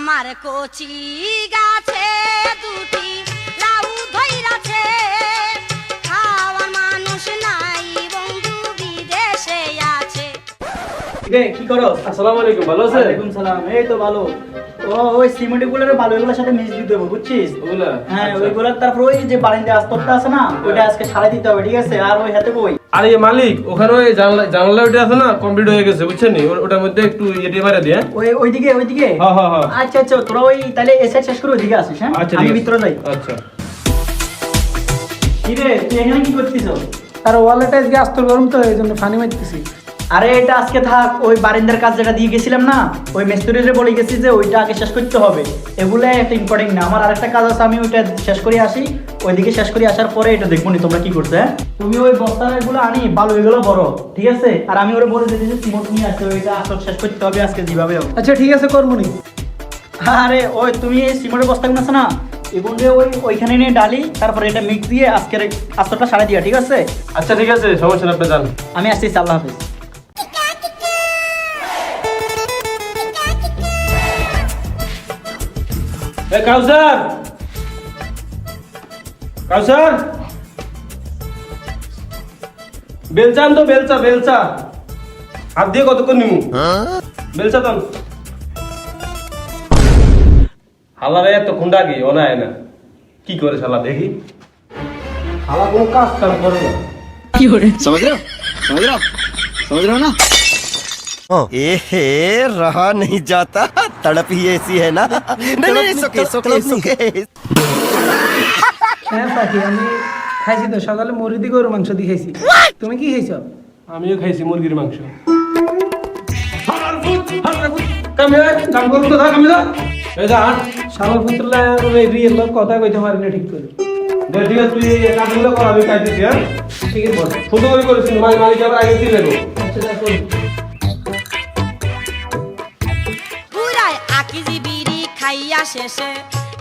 আমার কচি গাছে দুটি লাউ খাওয়ার মানুষ নাই বন্ধু বিদেশে আছে। রে কি করো? আসসালামু আলাইকুম ভালো আছেন? ওয়ালাইকুম সালাম এই তো ভালো। ও ওই সিমেন্টগুলোর ভালো এগুলোর সাথে মিক্স দিতে হবে বুঝছিস? ওগুলা? হ্যাঁ আচ্ছা। ওইগুলোর তারপর ওই যে বারিন্দা আস্তরটা আছে না ওইটা আজকে সারাই দিতে হবে ঠিক আছে? আর ওই হাতে বই। আরে এই মালিক ওখানে ওই জানলা জানলা ওইটা আছে না কমপ্লিট হয়ে গেছে বুঝছেন নি? ওটার মধ্যে একটু ইয়ে দিয়ে মারা দিয়ে ওই ওইদিকে ওইদিকে? হ্যাঁ হ্যাঁ হ্যাঁ। আচ্ছা আচ্ছা তোরা ওই তাহলে এসে শেষ করে ওইদিকে আসিস হ্যাঁ? আচ্ছা আমি ঠিক ভিতরে যাই। আচ্ছা। কি রে তুই এখানে কি করতিস? আর ওয়ালেটে আজকে আস্তর গরম তো এই জন্য ফানি মারতেছি। আরে এটা আজকে থাক ওই বারিন্দার কাজ যেটা দিয়ে গেছিলাম না ওই মিস্ত্রিরে বলে গেছি যে ওইটা আগে শেষ করতে হবে। এগুলো একটা ইম্পর্টেন্ট না আমার আরেকটা কাজ আছে আমি ওইটা শেষ করে আসি। ওইদিকে শেষ করে আসার পরে এটা দেখব নি তোমরা কি করছে হ্যাঁ? তুমি ওই বস্তা এগুলো আনি বালু এগুলো বড় ঠিক আছে? আর আমি ওরা বলে দিতেছি সিমট নিয়ে আসতে ওইটা আসল শেষ করতে হবে আজকে যেভাবে আচ্ছা ঠিক আছে করব নি। আরে ওই তুমি এই সিমেন্টের বস্তাগুলো আছে না এগুলো ওই ওইখানে নিয়ে ডালি তারপরে এটা মিক্স দিয়ে আজকের আস্তরটা সারা দিয়া ঠিক আছে? আচ্ছা ঠিক আছে সমস্যা না আপনি আমি আসছি আল্লাহ হাফিজ। এ কাউসার! কাউসার! বেলচা তো বেলচা বেলচা। হাত দিয়ে কতক্ষণ নিমু? বেলচা তন হালারে এত খুন্ডা কি? অনায় না কি করে শালা দেখি? শালা কোনো কাজ কাম করে না। কি করে? সমুদ্র সমুদ্র সমুদ্র না? समझ रहे हो ना ए रहा नहीं जाता तड़प ही ऐसी है ना नहीं नहीं सुके सुके सुके হ্যাঁ পাখি আমি খাইছি তো সকালে মুরগি গরু মাংস দিয়ে খাইছি তুমি কি খাইছো আমিও খাইছি মুরগির মাংস কামি হয়, কাম করুন তো থাক, কামি যা। এই যা, হাঁট। শালার পুত্র রিয়েল লোক কথা কইতে পারি না ঠিক করে দে, ঠিক আছে তুই এই কাজগুলো কর আমি খাইতেছি হ্যাঁ ঠিক আছে বল ছোট করে করেছি মালিক মালিক আবার আগে দিয়ে দেবো আচ্ছা করি। আকিজি বিড়ি খাইয়া শেষে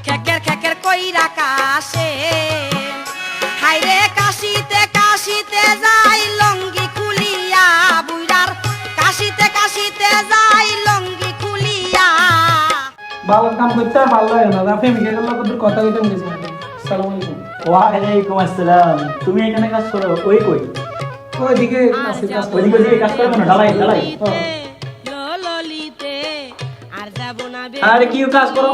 খেকের খেকের কইরা কাশে। হাইরে কাশিতে কাশিতে যাই লঙ্গি খুলিয়া বুইরার কাশিতে কাশিতে যাই লঙ্গি খুলিয়া। ভালো কাম করতে ভালো লাগে না। প্রেমিকের লোক ওদের কথা কইতে গেছি সালাম আলাইকুম। ওয়ালাইকুম আসসালাম। তুমি এখানে কাজ করো? ওই কই? ওইদিকে কাজ করি। ওইদিকে কাজ করব না ঢালাই ঢালাই। আরে কি কাজ করো?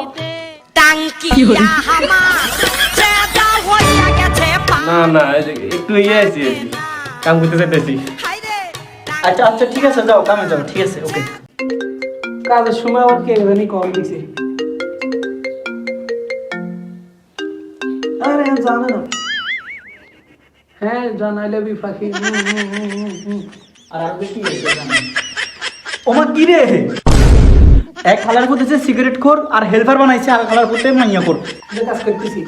না না একটু ইয়ে আছি কাম করতে চাইতেছি। আচ্ছা আচ্ছা ঠিক আছে যাও কামে যাও ঠিক আছে ওকে কাজের সময় আবার কে জানি কল দিছে। আরে জানে না। হ্যাঁ জানাইলে বি পাখি হুম, হুম, হুম, হুম, হুম। আর আর বেশি ওমা কি রে? এক খালার করতেছে সিগারেট খোর আর হেলপার বানাইছে আর খালার করতে মাইয়া খোর। কাজ করতেছি।